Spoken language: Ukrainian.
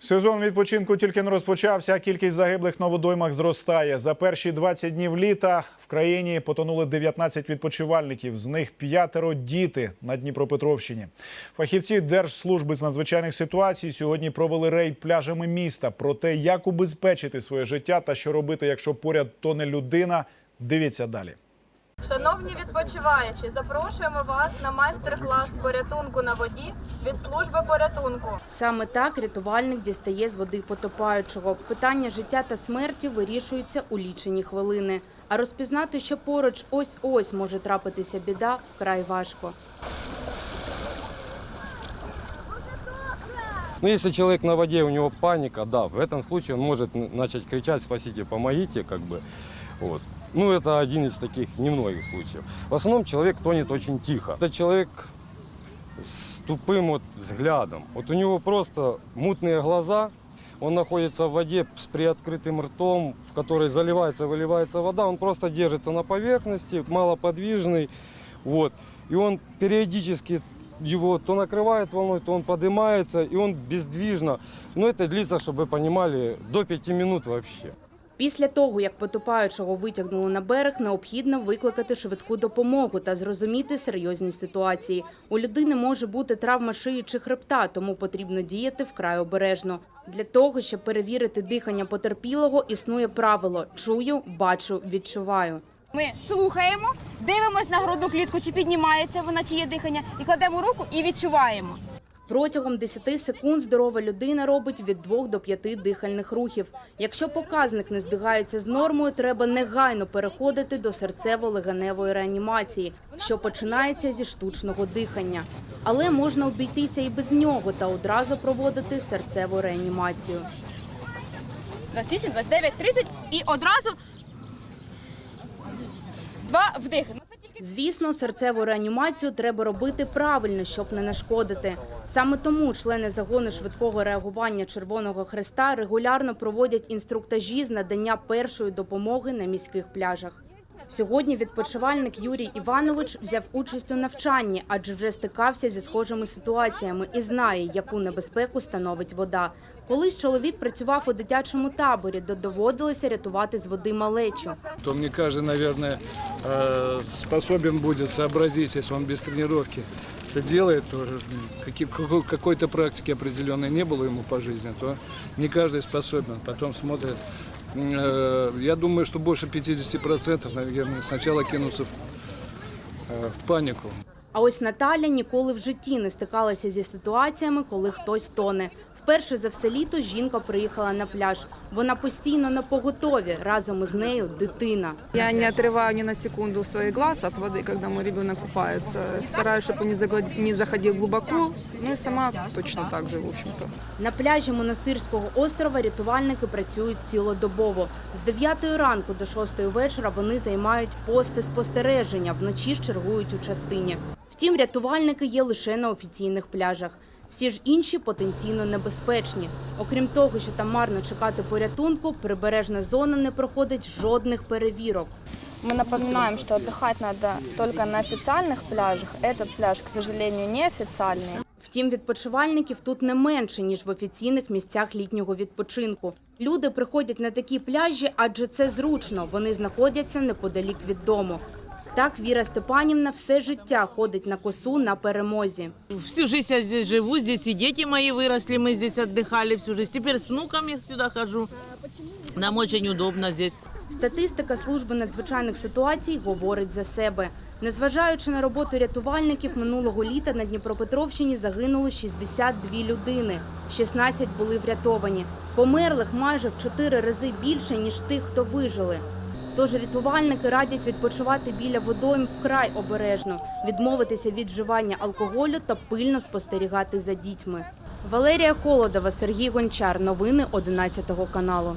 Сезон відпочинку тільки не розпочався, а кількість загиблих на водоймах зростає. За перші 20 днів літа в країні потонули 19 відпочивальників. З них п'ятеро діти на Дніпропетровщині. Фахівці Держслужби з надзвичайних ситуацій сьогодні провели рейд пляжами міста. Про те, як убезпечити своє життя та що робити, якщо поряд тоне людина. Дивіться далі. Шановні відпочиваючі, запрошуємо вас на майстер-клас порятунку на воді від служби порятунку. Саме так рятувальник дістає з води потопаючого. Питання життя та смерті вирішуються у лічені хвилини. А розпізнати, що поруч ось-ось може трапитися біда, вкрай важко. Ну, если человек на воде, у него паника, да, в этом случае он может н- начать кричать «спасите, помогите», как бы, вот. Ну, это один из таких немногих случаев. В основном человек тонет очень тихо. Это человек с тупым вот взглядом. Вот у него просто мутные глаза, он находится в воде с приоткрытым ртом, в который заливается, выливается вода, он просто держится на поверхности, малоподвижный, вот. И он периодически его то накрывает волной, то он поднимается, и он бездвижно. Но это длится, чтобы вы понимали, до пяти минут вообще. Після того, як потопаючого витягнули на берег, необхідно викликати швидку допомогу та зрозуміти серйозність ситуації. У людини може бути травма шиї чи хребта, тому потрібно діяти вкрай обережно. Для того, щоб перевірити дихання потерпілого, існує правило: чую, бачу, відчуваю. Ми слухаємо, дивимось на грудну клітку, чи піднімається вона, чи є дихання, і кладемо руку і відчуваємо. Протягом 10 секунд здорова людина робить від 2 до 5 дихальних рухів. Якщо показник не збігається з нормою, треба негайно переходити до серцево-легеневої реанімації, що починається зі штучного дихання. Але можна обійтися і без нього та одразу проводити серцеву реанімацію. 28, 29, 30 і одразу два вдихи. Звісно, серцеву реанімацію треба робити правильно, щоб не нашкодити. Саме тому члени загону швидкого реагування Червоного Хреста регулярно проводять інструктажі з надання першої допомоги на міських пляжах. Сьогодні відпочивальник Юрій Іванович взяв участь у навчанні, адже вже стикався зі схожими ситуаціями і знає, яку небезпеку становить вода. Колись чоловік працював у дитячому таборі, де доводилося рятувати з води малечу. то мне каждый, наверное, э, способен будет сообразить, если он без тренировки это делает, то каки- какой- какой-то практики определенной не было ему по жизни, то не каждый способен. Потом смотрит. Э, Я думаю, что больше 50% наверное, сначала кинутся э, в панику. А ось Наталя ніколи в житті не стикалася зі ситуаціями, коли хтось тоне. Вперше за все літо жінка приїхала на пляж. Вона постійно на поготові. Разом із нею дитина. Я не отрываю ни на секунду своих глаз от воды, когда мой ребенок купается. Стараюсь, чтобы он не, загла- не заходил глубоко. Ну и сама точно так же, в общем-то. На пляжі монастирського острова рятувальники працюють цілодобово. З 9 ранку до 6 вечора вони займають пости спостереження, вночі ж чергують у частині. Втім, рятувальники є лише на офіційних пляжах. Всі ж інші потенційно небезпечні. Окрім того, що там марно чекати порятунку, прибережна зона не проходить жодних перевірок. Мы напоминаем, что отдыхать надо только на официальных пляжах. Этот пляж, к сожалению, неофициальный. Втім, відпочивальників тут не менше, ніж в офіційних місцях літнього відпочинку. Люди приходять на такі пляжі, адже це зручно. Вони знаходяться неподалік від дому. Так Віра Степанівна все життя ходить на косу на перемозі. Всю жизнь я здесь живу, здесь и дети мои выросли, мы здесь отдыхали всю жизнь. Теперь с внуками сюда хожу. Нам очень удобно здесь. Статистика служби надзвичайних ситуацій говорить за себе. Незважаючи на роботу рятувальників, минулого літа на Дніпропетровщині загинули 62 людини, 16 були врятовані. Померлих майже в 4 рази більше, ніж тих, хто вижили. Тож рятувальники радять відпочивати біля водойм вкрай обережно, відмовитися від вживання алкоголю та пильно спостерігати за дітьми. Валерія Холодова, Сергій Гончар. Новини 11 каналу.